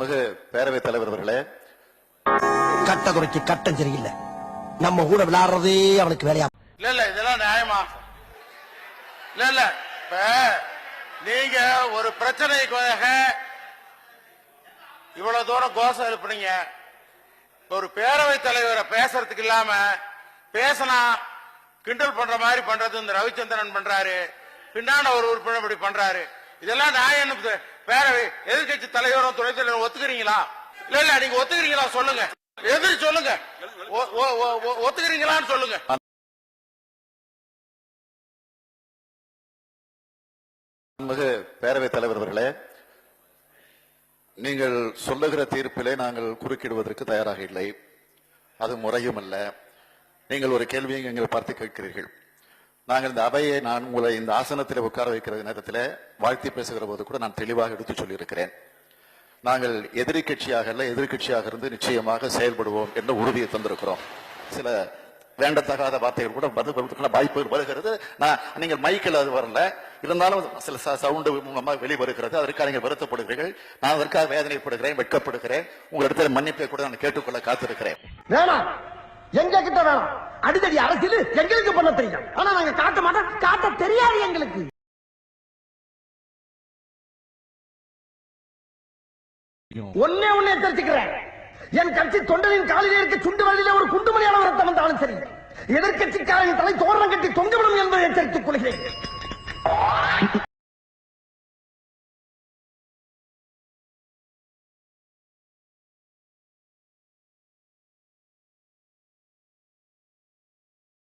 மாண்புமிகு பேரவைத் தலைவர் அவர்களே. கட்ட குறைக்கு கட்டம் சரியில்லை நம்ம கூட விளையாடுறதே அவனுக்கு வேலையா இல்ல இல்ல இதெல்லாம் நியாயமா? இல்ல இல்ல இப்ப நீங்க ஒரு பிரச்சனைக்காக இவ்வளவு தூரம் கோஷம் எழுப்புனீங்க. ஒரு பேரவைத் தலைவரை பேசுறதுக்கு இல்லாம பேசினா கிண்டல் பண்ற மாதிரி பண்றது இந்த ரவிச்சந்திரன் பண்றாரு. பின்னாண்ட ஒரு உறுப்பினர் இப்படி பண்றாரு. இதெல்லாம் நான் என்ன பேரவை எதிர்கட்சி தலைவரும் துணைத் தலைவரும் ஒத்துக்கிறீங்களா? இல்ல இல்ல நீங்க ஒத்துக்கிறீங்களா சொல்லுங்க. எதிர் சொல்லுங்க. ஒத்துக்கிறீங்களான்னு சொல்லுங்க. பேரவைத் தலைவர் அவர்களே நீங்கள் சொல்லுகிற தீர்ப்பிலே நாங்கள் குறுக்கிடுவதற்கு தயாராக இல்லை. அது முறையும் அல்ல. நீங்கள் ஒரு கேள்வியை எங்களை பார்த்து கேட்கிறீர்கள். நாங்கள் இந்த அவையை நான் உங்களை இந்த ஆசனத்தில் உட்கார வைக்கிற நேரத்தில் வாழ்த்தி பேசுகிற போது கூட நான் தெளிவாக எடுத்துச் சொல்லியிருக்கிறேன். நாங்கள் எதிரி கட்சியாக அல்ல எதிர்க்கட்சியாக இருந்து நிச்சயமாக செயல்படுவோம் என்ற உறுதியை தந்திருக்கிறோம். சில வேண்டத்தகாத வார்த்தைகள் கூட வருவதற்கான வாய்ப்புகள் வருகிறது. நான் நீங்கள் மைக்கில் அது வரல. இருந்தாலும் சில சவுண்டு மூலமாக வெளிவருகிறது அதற்காக நீங்கள் வருத்தப்படுகிறீர்கள். நான் அதற்காக வேதனைப்படுகிறேன் வெட்கப்படுகிறேன். உங்களிடத்தில் மன்னிப்பை கூட நான் கேட்டுக்கொள்ள காத்திருக்கிறேன். வேணாம். எங்க கிட்ட வேணாம். அடிதடி அரசியல் எங்களுக்கு பண்ண தெரியும். ஆனா நாங்க காட்ட மாட்டோம். காட்ட தெரியாது எங்களுக்கு. ஒன்னே ஒன்னே தெரிஞ்சுக்கிறேன். என் கட்சி தொண்டரின் காலிலே இருக்க சுண்டு வழியில ஒரு குண்டுமணியான ரத்தம் வந்தாலும் சரி. எதிர்கட்சிக்காரன் தலை தோரணம் கட்டி தொங்கவிடும் என்பதை எச்சரித்துக் கொள்கிறேன்.